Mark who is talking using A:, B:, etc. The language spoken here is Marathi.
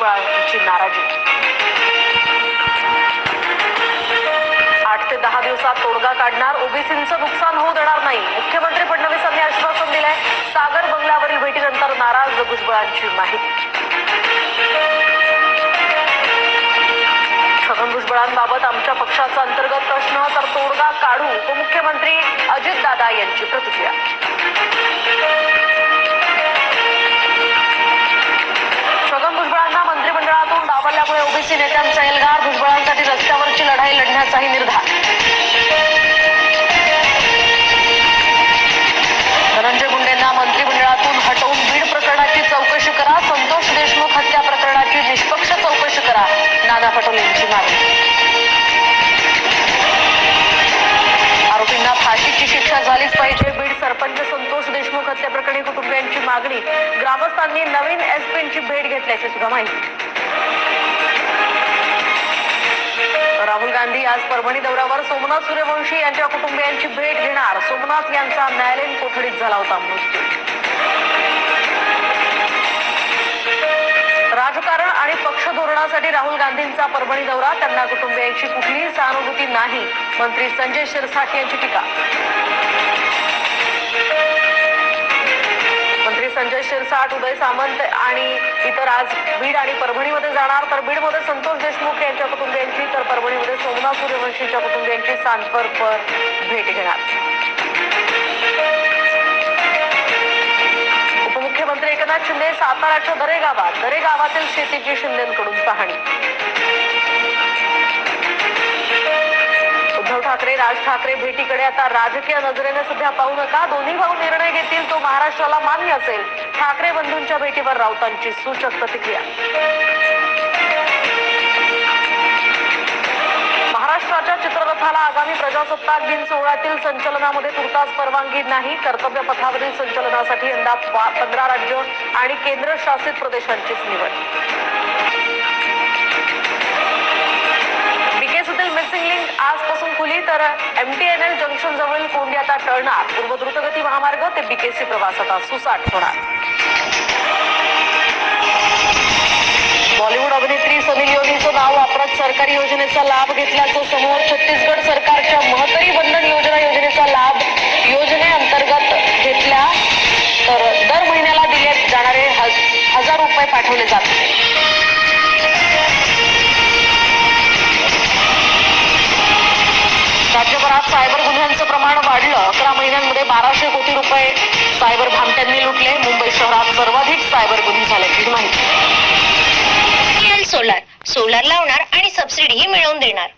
A: भुजबळांची नाराजी. आठ ते दहा दिवसात तोडगा काढणार ओबीसींचं नुकसान होऊ देणार नाही. मुख्यमंत्री फडणवीसांनी आश्वासन दिलंय सागर बंगल्यावरील भेटीनंतर नाराज भुजबळांची माहिती. छगन भुजबळांबाबत आमच्या पक्षाचा अंतर्गत प्रश्न तर तोडगा काढू उपमुख्यमंत्री अजितदादा यांची प्रतिक्रिया. करण्याचाही निर्धार. धनंजय मुंडेंना मंत्रिमंडळातून हटवून बीड प्रकरणाची चौकशी करा संतोष देशमुख हत्या प्रकरणाची निष्पक्ष चौकशी करा नाना पटोले यांची मागणी. आरोपींना फाशीची शिक्षा झालीच पाहिजे बीड सरपंच संतोष देशमुख हत्या प्रकरणी कुटुंबियांची मागणी ग्रामस्थांनी नवीन एसपींची भेट घेतल्याची सुद्धा माहिती. राहुल गांधी आज परभणी दौऱ्यावर. सोमनाथ सूर्यवंशी यांच्या कुटुंबियांची भेट घेणार. सोमनाथ यांचा न्यायालयीन कोठडीत झाला होता मृत्यू. राजकारण आणि पक्ष धोरणासाठी राहुल गांधींचा परभणी दौरा. त्यांना कुटुंबियांची कुठलीही सहानुभूती नाही. मंत्री संजय शिरसाट यांची टीका. मंत्री संजय शिरसाट उदय सामंत आणि इतर आज बीड आणि परभणीमध्ये जाणार. तर बीडमध्ये संतोष देशमुख अरुणा सूर्यवंशीच्या कुटुंबियांची सांतपरपर भेट घेणार. उपमुख्यमंत्री एकनाथ शिंदे साताराच्या दरे गावात दरे गावातील शेतीची शिंदेकडून पाहणी. उद्धव ठाकरे राज ठाकरे भेटीकडे आता राजकीय नजरेने सध्या पाहू नका. दोन्ही भाऊ निर्णय घेतील तो महाराष्ट्राला मान्य असेल. ठाकरे बंधूंच्या भेटीवर राऊतांची सूचक प्रतिक्रिया. चित्ररथाला आगामी प्रजासत्ताक दिन. सोहळ्यातील संचलनामध्ये तुर्तास परवानगी नाही. कर्तव्य पथावरील संचलनासाठी यंदा पंधरा राज्य आणि केंद्रशासित प्रदेशांचीच निवड. बीकेसीतील मिसिंग लिंक आजपासून खुली तर एमटीएनएल जंक्शन जवळील कोंडी आता टळणार. पूर्व द्रुतगती महामार्ग ते बीकेसी प्रवास आता सुसाट होणार. नाव सरकारी योजनेचा लाभ घेतल्याचं समोर छत्तीसगड सरकारच्या महतरी बंधन योजना योजनेचा लाभ योजनेअंतर्गत घेतल्या तर दर महिन्याला दिले जाणारे हजार रुपये पाठवले जातात राज्यभरात सायबर गुन्ह्यांचं प्रमाण वाढलं. अकरा महिन्यांमध्ये बाराशे कोटी रुपये सायबर भामट्यांनी लुटले. मुंबई शहरात सर्वाधिक सायबर गुन्हे झाल्याची माहिती.
B: सोलार लावणार आणि सबसिडीही मिळवून देणार.